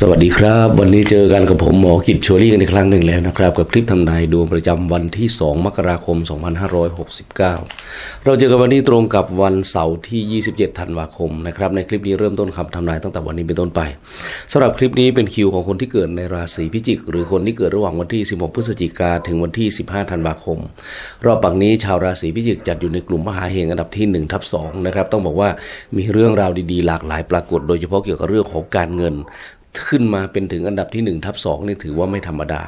สวัสดีครับ วันนี้เจอกันกับผมหมอกิจชัวรี่กันอีกครั้งหนึ่งแล้วนะครับ กับคลิปทำนายดวงประจำวันที่ 2 มกราคม 2569 เราเจอกันวันนี้ตรงกับวันเสาร์ที่ 27 ธันวาคมนะครับในคลิปนี้เริ่มต้นคำทำนายตั้งแต่วันนี้เป็นต้นไปสำหรับคลิปนี้เป็นคิวของคนที่เกิดในราศีพิจิก หรือคนที่เกิดระหว่างวันที่ 16 พฤศจิกาถึงวันที่ 15 ธันวาคม รอบปังนี้ชาวราศีพิจิกจัดอยู่ในกลุ่มมหาเฮงอันดับที่1ทับ2นะครับต้องบอกว่ามีเรื่องราวดีๆ หลากหลายปรากฏ โดยเฉพาะเกี่ยวกับเรื่องของการเงิน ขึ้นมาเป็นถึงอันดับที่ 1 ทับ2นี่ถือว่าไม่ธรรมดา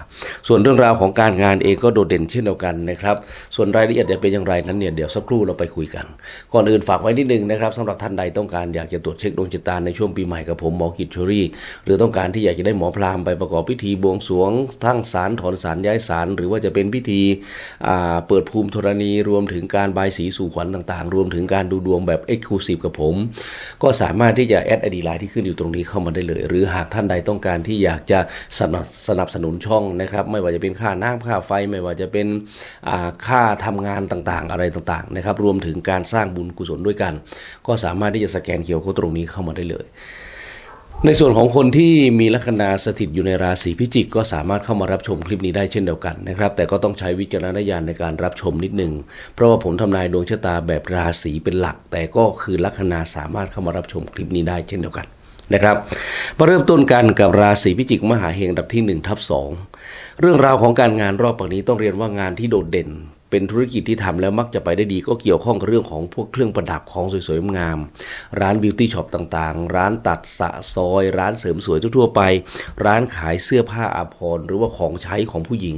ส่วนเรื่องราวของการงานเองก็โดดเด่นเช่นเดียวกันนะครับ ส่วนรายละเอียดจะเป็นอย่างไรนั้นเนี่ยเดี๋ยวสักครู่เราไปคุยกัน ก่อนอื่นฝากไว้นิดนึงนะครับสำหรับท่านใดต้องการอยากจะตรวจเช็คดวงชะตาในช่วงปีใหม่กับผมหมอกิจชวรีหรือต้องการที่อยากจะได้หมอพราหมณ์ไปประกอบพิธีบวงสรวงทั้งสารถอนสารย้ายสารหรือว่าจะเป็นพิธีเปิดภูมิธรณีรวมถึงการบายสีสู่ขวัญต่างๆ รวมถึงการดูดวงแบบเอ็กซ์คลูซีฟกับผม ก็สามารถที่จะแอดไอดีไลน์ที่ขึ้นอยู่ตรงนี้เข้ามาได้เลย หรือหากท่านใดต้องการที่อยากจะสนับสนับสนุนช่องนะครับ ไม่ว่าจะเป็นค่าน้ำค่าไฟ ไม่ว่าจะเป็นอ่าค่าทำงานต่างๆ อะไรต่างๆนะครับ รวมถึงการสร้างบุญกุศลด้วยกัน ก็สามารถที่จะสแกนเคียวโค้ดตรงนี้เข้ามาได้เลยในส่วนของคนที่มีลัคนาสถิตอยู่ในราศีพิจิกก็สามารถเข้ามารับชมคลิปนี้ได้เช่นเดียวกันนะครับ แต่ก็ต้องใช้วิจารณญาณในการรับชมนิดหนึ่งเพราะว่าผมทำนายดวงชะตาแบบราศีเป็นหลัก แต่ก็คือลัคนาสามารถเข้ามารับชมคลิปนี้ได้เช่นเดียวกัน นะครับมาเริ่มต้นกันกับราศีพิจิกมหาเฮงดับที่1ทับ2เรื่องราวของการงานรอบปักนี้ต้องเรียนว่างานที่โดดเด่น เป็นธุรกิจที่ทำแล้วมักจะไปได้ดี ก็เกี่ยวข้องกับเรื่องของพวกเครื่องประดับของสวยๆงาม ร้านบิวตี้ช็อปต่างๆ ร้านตัดสะซอย ร้านเสริมสวยทั่วๆไป ร้านขายเสื้อผ้าอาภรณ์หรือว่าของใช้ของผู้หญิง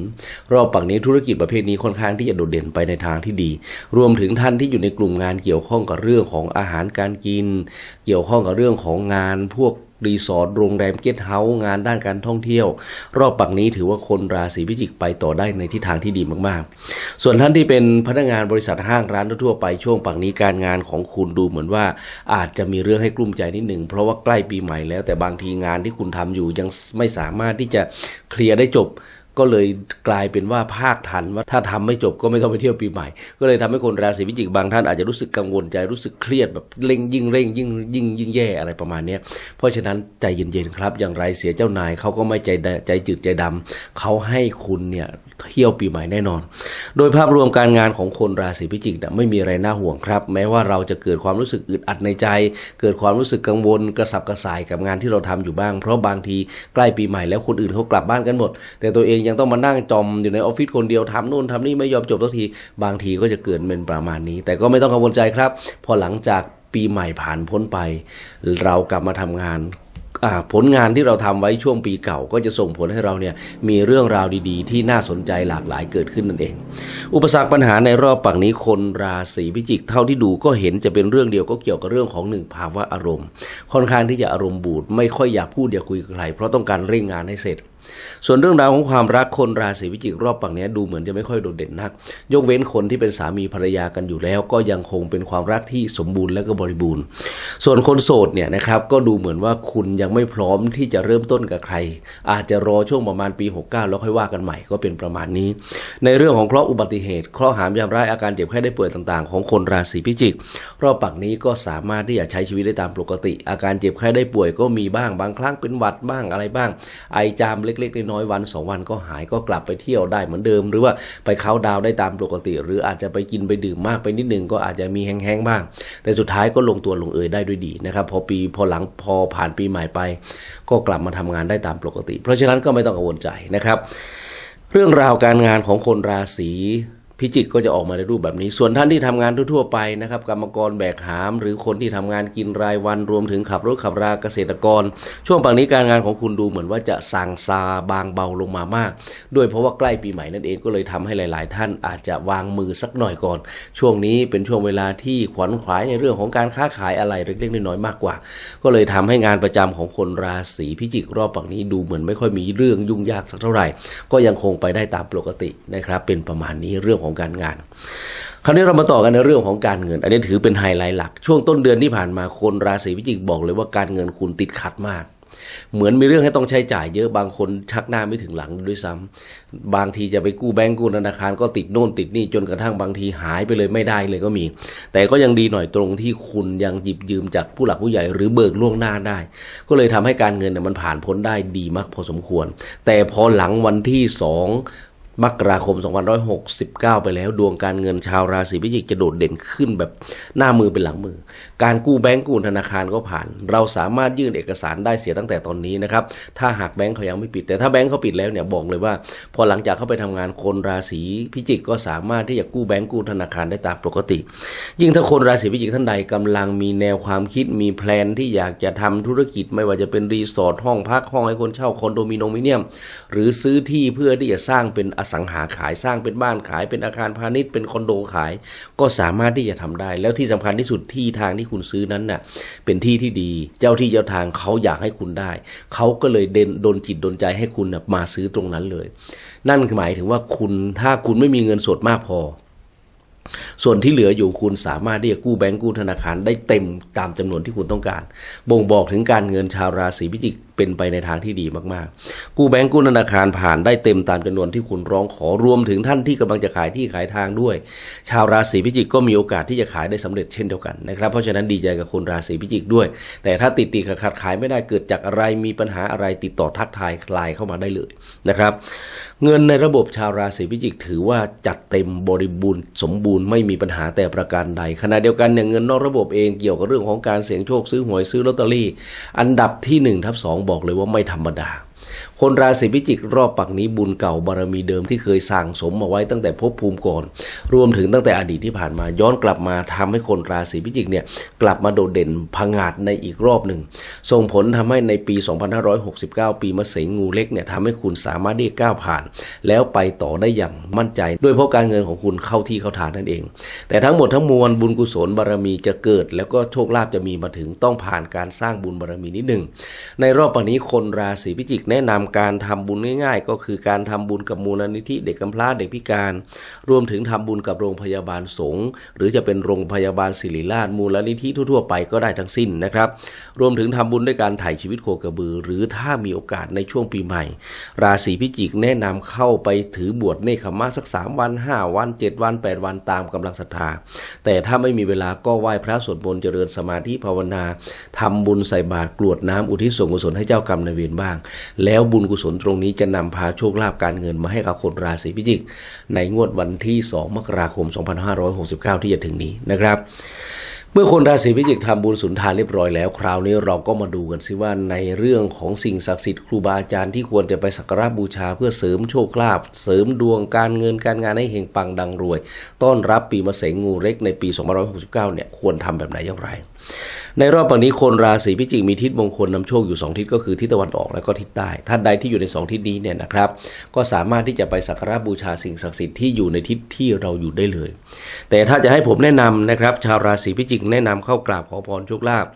รอบปักนี้ธุรกิจประเภทนี้ค่อนข้างที่จะโดดเด่นไปในทางที่ดี รวมถึงท่านที่อยู่ในกลุ่มงานเกี่ยวข้องกับเรื่องของอาหารการกิน เกี่ยวข้องกับเรื่องของงานพวก รีสอร์ทโรงแรมเกสต์เฮาส์งานด้านการท่องเที่ยว รอบปักนี้ถือว่าคนราศีพิจิกไปต่อได้ในทิศทางที่ดีมากๆ ส่วนท่านที่เป็นพนักงานบริษัทห้างร้านทั่วๆไปช่วงปักนี้การงานของคุณดูเหมือนว่า อาจจะมีเรื่องให้กลุ้มใจนิดหนึ่งเพราะว่าใกล้ปีใหม่แล้วแต่บางทีงานที่คุณทำอยู่ยังไม่สามารถที่จะเคลียร์ได้จบ ก็เลยกลายเป็นว่าภาคทันว่าถ้าทำไม่จบก็ไม่ต้องไปเที่ยวปีใหม่ ก็เลยทำให้คนราศีพิจิกบางท่านอาจจะรู้สึกกังวลใจรู้สึกเครียดแบบเร่งยิ่งเร่งยิ่งยิ่งยิ่งแย่อะไรประมาณนี้เพราะฉะนั้นใจเย็นๆครับ อย่างไรเสียเจ้านายเขาก็ไม่ใจใจจืดใจดำเขาให้คุณเนี่ยเที่ยวปีใหม่แน่นอน โดยภาพรวมการงานของคนราศีพิจิกเนี่ยไม่มีอะไรน่าห่วงครับ แม้ว่าเราจะเกิดความรู้สึกอึดอัดในใจ เกิดความรู้สึกกังวลกระสับกระส่ายกับงานที่เราทำอยู่บ้าง เพราะบางทีใกล้ปีใหม่แล้วคนอื่นเขากลับบ้านกันหมด แต่ตัวเองยังังต้องมานั่งจอมอยู่ในออฟฟิศคนเดียวทำนู่นทำนี่ไม่ยอมจบสักที บางทีก็จะเกิดเป็นประมาณนี้ แต่ก็ไม่ต้องกังวลใจครับ พอหลังจากปีใหม่ผ่านพ้นไป เรากลับมาทำงานผลงานที่เราทำไว้ช่วงปีเก่าก็จะส่งผลให้เราเนี่ยมีเรื่องราวดีๆ ที่น่าสนใจหลากหลายเกิดขึ้นนั่นเอง อุปสรรคปัญหาในรอบปักนี้คนราศีพิจิกเท่าที่ดูก็เห็นจะเป็นเรื่องเดียวก็เกี่ยวกับเรื่องของหนึ่งภาวะอารมณ์ ค่อนข้างที่จะอารมณ์บูดไม่ค่อยอยากพูดอยากคุยกับใครเพราะต้องการเร่งงานให้เสร็จ ส่วนเรื่องราวของความรักคนราศีพิจิกรอบปังนี้ดูเหมือนจะไม่ค่อยโดดเด่นนัก ยกเว้นคนที่เป็นสามีภรรยากันอยู่แล้ว ก็ยังคงเป็นความรักที่สมบูรณ์และก็บริบูรณ์ ส่วนคนโสดเนี่ยนะครับก็ดูเหมือนว่าคุณยังไม่พร้อมที่จะเริ่มต้นกับใคร อาจจะรอช่วงประมาณปี 69 แล้วค่อยว่ากันใหม่ก็เป็นประมาณนี้ ในเรื่องของเคราะห์อุบัติเหตุเคราะห์หามยามร้ายอาการเจ็บไข้ได้ป่วยต่างๆ ของคนราศีพิจิก รอบปักนี้ก็สามารถที่จะใช้ชีวิตได้ตามปกติ อาการเจ็บไข้ได้ป่วยก็มีบ้างบางครั้งเป็นหวัดบ้างอะไรบ้าง ไอจามเล็กๆน้อยๆวันสองวันก็หายก็กลับไปเที่ยวได้เหมือนเดิม หรือว่าไปเข้าดาวได้ตามปกติ หรืออาจจะไปกินไปดื่มมากไปนิดนึงก็อาจจะมีแห้งๆบ้าง แต่สุดท้ายก็ลงตัวลงเอยได้ด้วยดีนะครับพอปีพอหลังพอผ่านปีใหม่ไป ก็กลับมาทำงานได้ตามปกติ เพราะฉะนั้นก็ไม่ต้องกังวลใจนะครับ เรื่องราวการงานของคนราศี พิจิกก็จะออกมาในรูปแบบนี้ ส่วนท่านที่ทำงานทั่วๆไปนะครับกรรมกรแบกหาม หรือคนที่ทำงานกินรายวันรวมถึงขับรถขับราเกษตรกร ช่วงปังนี้การงานของคุณดูเหมือนว่าจะสั่งซาบางเบาลงมามาก ด้วยเพราะว่าใกล้ปีใหม่นั่นเองก็เลยทำให้หลาย ๆ ท่านอาจจะวางมือสักหน่อยก่อน ช่วงนี้เป็นช่วงเวลาที่ขวัญขวายในเรื่องของการค้าขายอะไรเล็กๆน้อยๆมากกว่า ก็เลยทำให้งานประจำของคนราศีพิจิกรอบปังนี้ดูเหมือนไม่ค่อยมีเรื่องยุ่งยากสักเท่าไหร่ ก็ยังคงไปได้ตามปกตินะครับเป็นประมาณนี้เรื่องของการงาน คราวนี้เรามาต่อกันในเรื่องของการเงิน อันนี้ถือเป็นไฮไลท์หลัก ช่วงต้นเดือนที่ผ่านมาคนราศีพิจิกบอกเลยว่าการเงินคุณติดขัดมากเหมือนมีเรื่องให้ต้องใช้จ่ายเยอะบางคนชักหน้าไม่ถึงหลังด้วยซ้ำบางทีจะไปกู้แบงก์กู้ธนาคารก็ติดโน่นติดนี่จนกระทั่งบางทีหายไปเลยไม่ได้เลยก็มี แต่ก็ยังดีหน่อยตรงที่คุณยังหยิบยืมจากผู้หลักผู้ใหญ่หรือเบิกล่วงหน้าได้ ก็เลยทำให้การเงินเนี่ยมันผ่านพ้นได้ดีมากพอสมควร แต่พอหลังวันที่สอง มกราคม 2569 ไปแล้ว ดวงการเงินชาวราศีพิจิกจะโดดเด่นขึ้นแบบหน้ามือเป็นหลังมือ การกู้แบงก์กู้ธนาคารก็ผ่าน เราสามารถยื่นเอกสารได้เสียตั้งแต่ตอนนี้นะครับ ถ้าหากแบงก์เขายังไม่ปิด แต่ถ้าแบงก์เขาปิดแล้วเนี่ยบอกเลยว่า พอหลังจากเข้าไปทำงานคนราศีพิจิกก็สามารถที่จะกู้แบงก์กู้ธนาคารได้ตามปกติ ยิ่งถ้าคนราศีพิจิกท่านใดกำลังมีแนวความคิดมีแพลนที่อยากจะทำธุรกิจไม่ว่าจะเป็นรีสอร์ทห้องพักห้องให้คนเช่าคอนโดมิเนียม หรือซื้อที่เพื่อที่จะสร้างเป็นอสังหาขายสร้างเป็นบ้านขายเป็นอาคารพาณิชย์เป็นคอนโดขาย ก็สามารถที่จะทำได้ แล้วที่สำคัญที่สุดที่ทางที่คุณซื้อนั้นน่ะเป็นที่ที่ดี เจ้าที่เจ้าทางเขาอยากให้คุณได้ เขาก็เลยเดนโดนจิตโดนใจให้คุณมาซื้อตรงนั้นเลย นั่นหมายถึงว่าคุณถ้าคุณไม่มีเงินสดมากพอ ส่วนที่เหลืออยู่คุณสามารถที่จะกู้แบงก์กู้ธนาคารได้เต็มตามจำนวนที่คุณต้องการ บ่งบอกถึงการเงินชาวราศีพิจิกเป็นไปในทางที่ดีมากๆ กู้แบงก์กู้ธนาคารผ่านได้เต็มตามจำนวนที่คุณร้องขอรวมถึงท่านที่กำลังจะขายที่ขายทางด้วย ชาวราศีพิจิกก็มีโอกาสที่จะขายได้สำเร็จเช่นเดียวกันนะครับเพราะฉะนั้นดีใจกับคนราศีพิจิกด้วย แต่ถ้าติดติดขัดขายไม่ได้เกิดจากอะไรมีปัญหาอะไรติดต่อทักทายคลายเข้ามาได้เลยนะครับ เงินในระบบชาวราศีพิจิกถือว่าจัดเต็มบริบูรณ์สมบูรณ์ไม่มีปัญหาแต่ประการใดขณะเดียวกันเนี่ยเงินนอกระบบเองเกี่ยวกับเรื่องของการเสี่ยงโชคซื้อหวยซื้อลอตเตอรี่ อันดับที่1ทับ2บอกเลยว่าไม่ธรรมดา คนราศีพิจิกรอบปักนี้บุญเก่าบารมีเดิมที่เคยสั่งสมมาไว้ตั้งแต่ภพภูมิก่อน รวมถึงตั้งแต่อดีตที่ผ่านมาย้อนกลับมาทำให้คนราศีพิจิกเนี่ยกลับมาโดดเด่นพังาดในอีกรอบหนึ่งส่งผลทำให้ในปี 2569 ปีมะเสงงูเล็กเนี่ยทำให้คุณสามารถที่จะก้าวผ่าน แล้วไปต่อได้อย่างมั่นใจ ด้วยเพราะการเงินของคุณเข้าที่เข้าทางนั่นเอง แต่ทั้งหมดทั้งมวลบุญกุศลบารมีจะเกิด แล้วก็โชคลาภจะมีมาถึงต้องผ่านการสร้างบุญบารมีนิดหนึ่งในรอบปันี้คนราศีพิจิกแนะนำการทำบุญง่าย ๆ ก็คือการทำบุญกับมูลนิธิเด็กกำพร้าเด็กพิการ รวมถึงทำบุญกับโรงพยาบาลสงฆ์หรือจะเป็นโรงพยาบาลศิริราชมูลนิธิทั่วๆไปก็ได้ทั้งสิ้นนะครับ รวมถึงทำบุญด้วยการถ่ายชีวิตโคกระบือ หรือถ้ามีโอกาสในช่วงปีใหม่ ราศีพิจิกแนะนำเข้าไปถือบวชเนคขมาสัก 3 วัน 5 วัน 7 วัน 8 วันตามกำลังศรัทธา แต่ถ้าไม่มีเวลาก็ไหว้พระสวดมนต์เจริญสมาธิภาวนาทำบุญใส่บาตรกรวดน้ำอุทิศส่วนกุศลให้เจ้ากรรมนายเวรบ้าง แล้วบุญญกุศลตรงนี้จะนำพาโชคลาภการเงินมาให้กับคนราศีพิจิก ในงวดวันที่ 2 มกราคม 2569 ที่จะถึงนี้นะครับ เมื่อคนราศีพิจิกทำบุญสุนทานเรียบร้อยแล้ว คราวนี้เราก็มาดูกันสิว่าในเรื่องของสิ่งศักดิ์สิทธิ์ครูบาอาจารย์ที่ควรจะไปสักการะบูชาเพื่อเสริมโชคลาภเสริมดวงการเงินการงานให้เฮงปังดังรวย ต้อนรับปีมะเสงงูเล็กในปี 2569 เนี่ยควรทำแบบไหนอย่างไร ในรอบปีนี้คนราศีพิจิกมีทิศมงคลนำโชคอยู่ 2 ทิศก็คือทิศตะวันออกและก็ทิศใต้ท่านใดที่อยู่ใน 2 ทิศนี้เนี่ยนะครับ ก็สามารถที่จะไปสักการะบูชาสิ่งศักดิ์สิทธิ์ที่อยู่ในทิศที่เราอยู่ได้เลย แต่ถ้าจะให้ผมแนะนำนะครับ ชาวราศีพิจิกแนะนำเข้ากราบขอพรโชคลาภ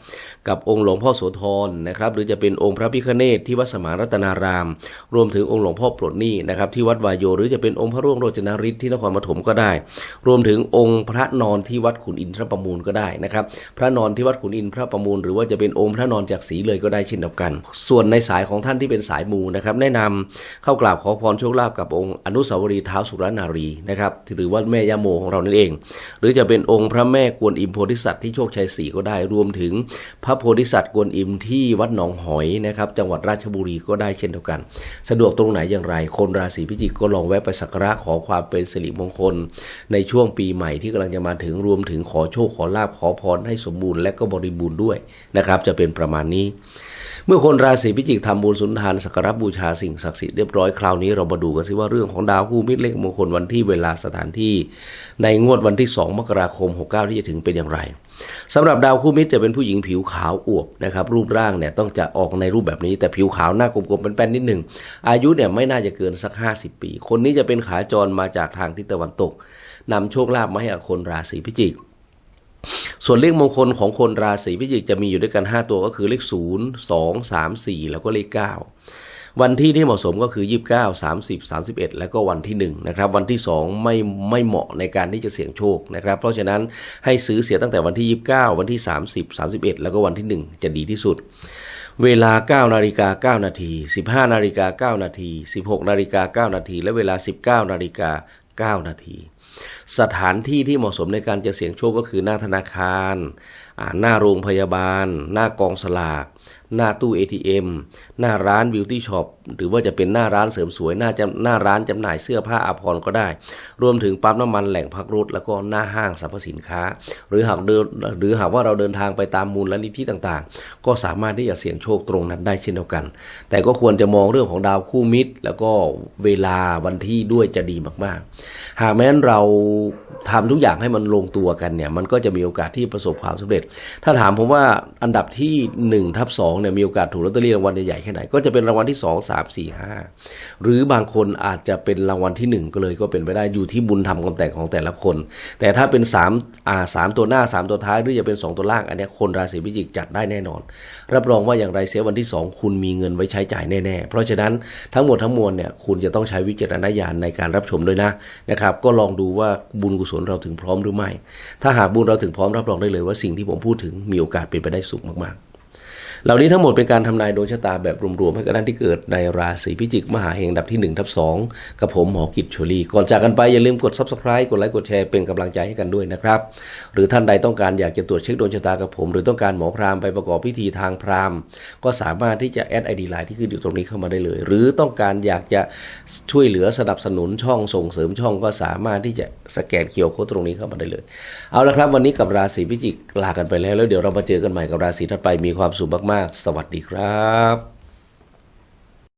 กับองค์หลวงพ่อโสธรนะครับ หรือจะเป็นองค์พระพิฆเนศที่วัดสมานรัตนาราม รวมถึงองค์หลวงพ่อปลดหนี้นะครับที่วัดวายโย หรือจะเป็นองค์พระร่วงโรจนฤทธิ์ที่นครปฐมก็ได้ รวมถึงองค์พระนอนที่วัดขุนอินทรประมูลก็ได้นะครับ พระนอนที่วัดขุนอินทระประมูล หรือว่าจะเป็นองค์พระนอนจากศรีเลยก็ได้เช่นเดียวกัน ส่วนในสายของท่านที่เป็นสายมูนะครับแนะนำเข้ากราบขอพรโชคลาภกับองค์อนุสาวรีย์เท้าสุรนารีนะครับหรือว่าแม่ย่าโมของเรานั่นเอง หรือจะเป็นองค์พระแม่กวนอิมโพธิสัตว์ที่โชคชัยศรีก็ได้รวมถึง พระโพธิสัตว์กวนอิมที่วัดหนองหอยนะครับจังหวัดราชบุรีก็ได้เช่นเดียวกัน สะดวกตรงไหนอย่างไร คนราศีพิจิกก็ลองแวะไปสักการะขอความเป็นสิริมงคล ในช่วงปีใหม่ที่กำลังจะมาถึงรวมถึงขอโชคขอลาบขอพรให้สมบูรณ์และก็บริบูรณ์ด้วยนะครับ จะเป็นประมาณนี้ เมื่อคนราศีพิจิกทำบุญสุนทานสักการบูชาสิ่งศักดิ์สิทธิ์เรียบร้อยคราวนี้เรามาดูกันสิว่าเรื่องของดาวคู่มิตรเลขมงคลวันที่เวลาสถานที่ ในงวดวันที่ 2 มกราคม 69 ที่จะถึงเป็นอย่างไรสำหรับดาวคู่มิตรจะเป็นผู้หญิงผิวขาวอวบนะครับรูปร่างเนี่ยต้องจะออกในรูปแบบนี้แต่ผิวขาวหน้ากลมๆเป็นแป้นนิดหนึ่งอายุเนี่ยไม่น่าจะเกินสัก 50 ปี คนนี้จะเป็นขาจรมาจากทางทิศตะวันตกนำโชคลาภมาให้กับคนราศีพิจิก ส่วนเลขมงคลของคนราศีพิจิกจะมีอยู่ด้วยกัน 5 ตัวก็คือเลข 0 2 3 4 แล้วก็เลข 9 วันที่ที่เหมาะสมก็คือ 29 30 31 แล้วก็วันที่1นะครับวันที่ 2 ไม่ไม่เหมาะในการที่จะเสี่ยงโชคนะครับ เพราะฉะนั้นให้ซื้อเสียตั้งแต่วันที่ 29 วันที่ 30 31 แล้วก็วันที่ 1 จะดีที่สุดเวลา 9 นาฬิกา 9 นาที 15 นาฬิกา 9 นาที 16 นาฬิกา 9 นาที และเวลา 19 นาฬิกา 9 นาที สถานที่ที่เหมาะสมในการจะเสี่ยงโชคก็คือหน้าธนาคาร หน้าโรงพยาบาล หน้ากองสลาก หน้าตู้ ATM หน้าร้านบิวตี้ช็อปหรือว่าจะเป็นหน้าร้านเสริมสวยหน้าจำหน้าร้านจำหน่ายเสื้อผ้าอาภรณ์ก็ได้ รวมถึงปั๊มน้ำมันแหล่งพักรถแล้วก็หน้าห้างสรรพสินค้า หรือหากเดินหรือหากว่าเราเดินทางไปตามมูลและนิธิต่างๆ ก็สามารถที่จะเสี่ยงโชคตรงนั้นได้เช่นเดียวกัน แต่ก็ควรจะมองเรื่องของดาวคู่มิตร แล้วก็เวลาวันที่ด้วยจะดีมากๆ หากแม้นเราทำทุกอย่างให้มันลงตัวกันเนี่ยมันก็จะมีโอกาสที่ประสบความสำเร็จ ถ้าถามผมว่าอันดับที่1ทับ2เนี่ยมีโอกาสถูกลอตเตอรี่รางวัลใหญ่แค่ไหน ก็จะเป็นรางวัลที่ 2 3 4 5 หรือบางคนอาจจะเป็นรางวัลที่ 1 ก็เลยก็เป็นไปได้อยู่ที่บุญทำกำแต่งของแต่ละคน แต่ถ้าเป็น3อ่าสามตัวหน้า 3 ตัวท้ายหรือจะเป็น 2 ตัวล่าง อันนี้คนราศีพิจิกจัดได้แน่นอน รับรองว่าอย่างไรเสียวันที่ 2 คุณมีเงินไว้ใช้จ่ายแน่ๆ เพราะฉะนั้นทั้งหมดทั้งมวลเนี่ยคุณจะต้องใช้วิจารณญาณในการรับชมด้วยนะนะครับ ก็ลองดูว่าบุญกุศลเราถึงพร้อมหรือไม่ ถ้าหากบุญเราถึงพร้อมรับรองได้เลยว่าสิ่งที่ผมพูดถึงมีโอกาสเป็นไปได้สูงมากๆ เหล่านี้ทั้งหมดเป็นการทำนายดวงชะตาแบบรวมๆให้กับท่านที่เกิดในราศีพิจิกมหาเฮงดับที่1ทับ2กับผมหมอกิจชลีก่อนจากกันไปอย่าลืมกด subscribe กดไลค์กดแชร์เป็นกำลังใจให้กันด้วยนะครับ หรือท่านใดต้องการอยากจะตรวจเช็คดวงชะตากับผม หรือต้องการหมอพราหมณ์ไปประกอบพิธีทางพราหมณ์ ก็สามารถที่จะแอดไอดีไลน์ที่ขึ้นอยู่ตรงนี้เข้ามาได้เลย หรือต้องการอยากจะช่วยเหลือสนับสนุนช่องส่งเสริมช่องก็สามารถที่จะสแกนเคียวโค้ดตรงนี้เข้ามาได้เลย เอาละครับ วันนี้กับราศีพิจิกลากันไปแล้วแล้วเดี๋ยวเรามาเจอกันใหม่กับราศีถัดไปมีความสุขมากๆสวัสดีครับ